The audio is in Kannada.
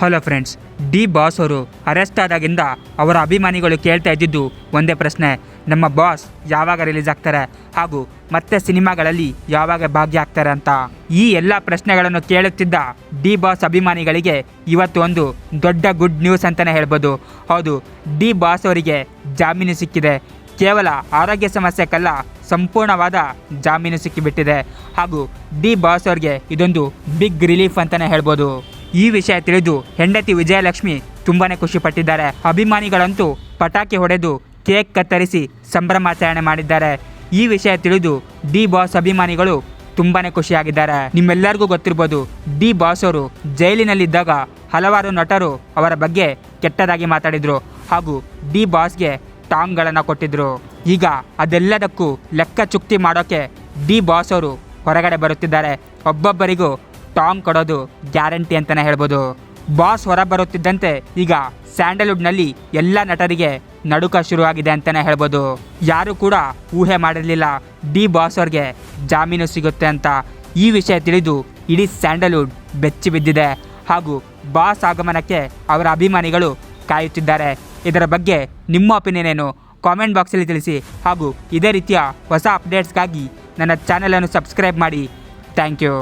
ಹಲೋ ಫ್ರೆಂಡ್ಸ್, ಡಿ ಬಾಸ್ ಅವರು ಅರೆಸ್ಟ್ ಆದಾಗಿಂದ ಅವರ ಅಭಿಮಾನಿಗಳು ಕೇಳ್ತಾ ಇದ್ದಿದ್ದು ಒಂದೇ ಪ್ರಶ್ನೆ, ನಮ್ಮ ಬಾಸ್ ಯಾವಾಗ ರಿಲೀಸ್ ಆಗ್ತಾರೆ ಹಾಗೂ ಮತ್ತೆ ಸಿನಿಮಾಗಳಲ್ಲಿ ಯಾವಾಗ ಭಾಗಿಯಾಗ್ತಾರೆ ಅಂತ. ಈ ಎಲ್ಲ ಪ್ರಶ್ನೆಗಳನ್ನು ಕೇಳುತ್ತಿದ್ದ ಡಿ ಬಾಸ್ ಅಭಿಮಾನಿಗಳಿಗೆ ಇವತ್ತು ಒಂದು ದೊಡ್ಡ ಗುಡ್ ನ್ಯೂಸ್ ಅಂತಲೇ ಹೇಳ್ಬೋದು. ಹೌದು, ಡಿ ಬಾಸ್ ಅವರಿಗೆ ಜಾಮೀನು ಸಿಕ್ಕಿದೆ. ಕೇವಲ ಆರೋಗ್ಯ ಸಮಸ್ಯೆಕ್ಕಲ್ಲ ಸಂಪೂರ್ಣವಾದ ಜಾಮೀನು ಸಿಕ್ಕಿಬಿಟ್ಟಿದೆ. ಹಾಗೂ ಡಿ ಬಾಸ್ ಅವ್ರಿಗೆ ಇದೊಂದು ಬಿಗ್ ರಿಲೀಫ್ ಅಂತಲೇ ಹೇಳ್ಬೋದು. ಈ ವಿಷಯ ತಿಳಿದು ಹೆಂಡತಿ ವಿಜಯಲಕ್ಷ್ಮಿ ತುಂಬಾನೇ ಖುಷಿಪಟ್ಟಿದ್ದಾರೆ. ಅಭಿಮಾನಿಗಳಂತೂ ಪಟಾಕಿ ಹೊಡೆದು ಕೇಕ್ ಕತ್ತರಿಸಿ ಸಂಭ್ರಮಾಚರಣೆ ಮಾಡಿದ್ದಾರೆ. ಈ ವಿಷಯ ತಿಳಿದು ಡಿ ಬಾಸ್ ಅಭಿಮಾನಿಗಳು ತುಂಬಾ ಖುಷಿಯಾಗಿದ್ದಾರೆ. ನಿಮ್ಮೆಲ್ಲರಿಗೂ ಗೊತ್ತಿರ್ಬೋದು, ಡಿ ಬಾಸ್ ಅವರು ಜೈಲಿನಲ್ಲಿದ್ದಾಗ ಹಲವಾರು ನಟರು ಅವರ ಬಗ್ಗೆ ಕೆಟ್ಟದಾಗಿ ಮಾತಾಡಿದ್ರು ಹಾಗೂ ಡಿ ಬಾಸ್ಗೆ ಟಾಂಗ್ಗಳನ್ನು ಕೊಟ್ಟಿದ್ರು. ಈಗ ಅದೆಲ್ಲದಕ್ಕೂ ಲೆಕ್ಕ ಚುಕ್ತಿ ಮಾಡೋಕೆ ಡಿ ಬಾಸ್ ಅವರು ಹೊರಗಡೆ ಬರುತ್ತಿದ್ದಾರೆ. ಒಬ್ಬೊಬ್ಬರಿಗೂ ಟಾಂಗ್ ಕೊಡೋದು ಗ್ಯಾರಂಟಿ ಅಂತಲೇ ಹೇಳ್ಬೋದು. ಬಾಸ್ ಹೊರ ಬರುತ್ತಿದ್ದಂತೆ ಈಗ ಸ್ಯಾಂಡಲ್ವುಡ್ನಲ್ಲಿ ಎಲ್ಲ ನಟರಿಗೆ ನಡುಕ ಶುರುವಾಗಿದೆ ಅಂತಲೇ ಹೇಳ್ಬೋದು. ಯಾರು ಕೂಡ ಊಹೆ ಮಾಡಿರಲಿಲ್ಲ ಡಿ ಬಾಸ್ ಅವ್ರಿಗೆ ಜಾಮೀನು ಸಿಗುತ್ತೆ ಅಂತ. ಈ ವಿಷಯ ತಿಳಿದು ಇಡೀ ಸ್ಯಾಂಡಲ್ವುಡ್ ಬೆಚ್ಚಿ ಬಿದ್ದಿದೆ. ಹಾಗೂ ಬಾಸ್ ಆಗಮನಕ್ಕೆ ಅವರ ಅಭಿಮಾನಿಗಳು ಕಾಯುತ್ತಿದ್ದಾರೆ. ಇದರ ಬಗ್ಗೆ ನಿಮ್ಮ ಒಪಿನಿಯನ್ ಏನು? ಕಾಮೆಂಟ್ ಬಾಕ್ಸಲ್ಲಿ ತಿಳಿಸಿ. ಹಾಗೂ ಇದೇ ರೀತಿಯ ಹೊಸ ಅಪ್ಡೇಟ್ಸ್ಗಾಗಿ ನನ್ನ ಚಾನಲನ್ನು ಸಬ್ಸ್ಕ್ರೈಬ್ ಮಾಡಿ. Thank you.